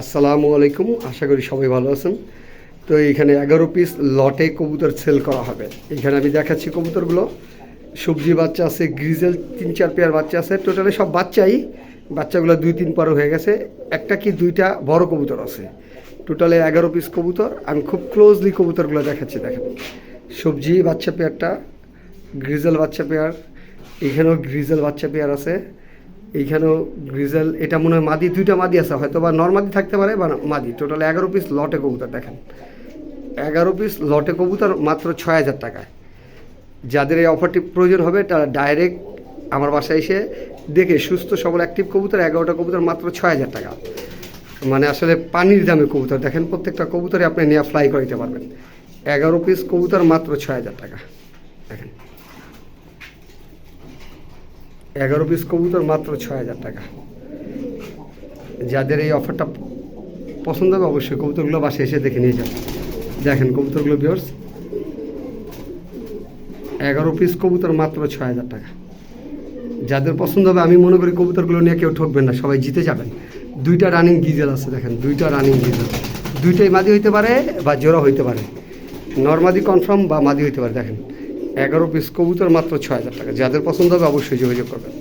আসসালামু আলাইকুম, আশা করি সবাই ভালো আছেন। তো এখানে এগারো পিস লটে কবুতর সেল করা হবে। এখানে আমি দেখাচ্ছি কবুতরগুলো। সবজি বাচ্চা আছে গ্রিজেল তিন, চার পেয়ার বাচ্চা আছে। টোটালি সব বাচ্চাই। বাচ্চাগুলো দুই, তিন পারও হয়ে গেছে। একটা কি দুইটা বড় কবুতর আছে। টোটালে এগারো পিস কবুতর। আমি খুব ক্লোজলি কবুতরগুলো দেখাচ্ছি, দেখেন। সবজি বাচ্চা পেয়ারটা গ্রিজেল বাচ্চা পেয়ার এখানেও গ্রিজেল বাচ্চা পেয়ার আছে। এইখানেও গ্রিজেল এটা মনে হয় মাদি, দুইটা মাদি আছে হয়তো বা নর্মাদি থাকতে পারে বা মাদি। টোটাল এগারো পিস লটে কবুতর, দেখেন। এগারো পিস লটে কবুতর মাত্র ছয় হাজার টাকায়। যাদের এই অফারটি প্রয়োজন হবে, তারা ডাইরেক্ট আমার বাসায় এসে দেখে সুস্থ, সবল অ্যাক্টিভ কবুতর, এগারোটা কবুতর মাত্র ছয় হাজার টাকা। মানে আসলে পানির দামে কবুতর, দেখেন প্রত্যেকটা কবুতরে আপনি নিয়ে ফ্লাই করে দিতে পারবেন। এগারো পিস কবুতর মাত্র ছয় হাজার টাকা। দেখেন। এগারো পিস কবুতর মাত্র ছয় হাজার টাকা। যাদের এই অফারটা পছন্দ হবে, অবশ্যই কবুতরগুলো বাসে এসে দেখে নিয়ে যান। দেখেন কবুতরগুলো বিয়ার্স এগারো পিস কবুতর মাত্র ছয় হাজার টাকা। যাদের পছন্দ হবে, আমি মনে করি কবুতরগুলো নিয়ে কেউ ঠকবেন না, সবাই জিতে যাবেন। দুইটা রানিং গিজেল আছে, দেখেন, দুইটা রানিং গিজেল দুইটাই মাদি হইতে পারে বা জোড়া হইতে পারে। নর্মাদি কনফার্ম বা মাদি হইতে পারে, দেখেন। এগারো পিস কবুতর মাত্র ছ হাজার টাকা। যাদের পছন্দ হবে অবশ্যই যোগাযোগ করবেন।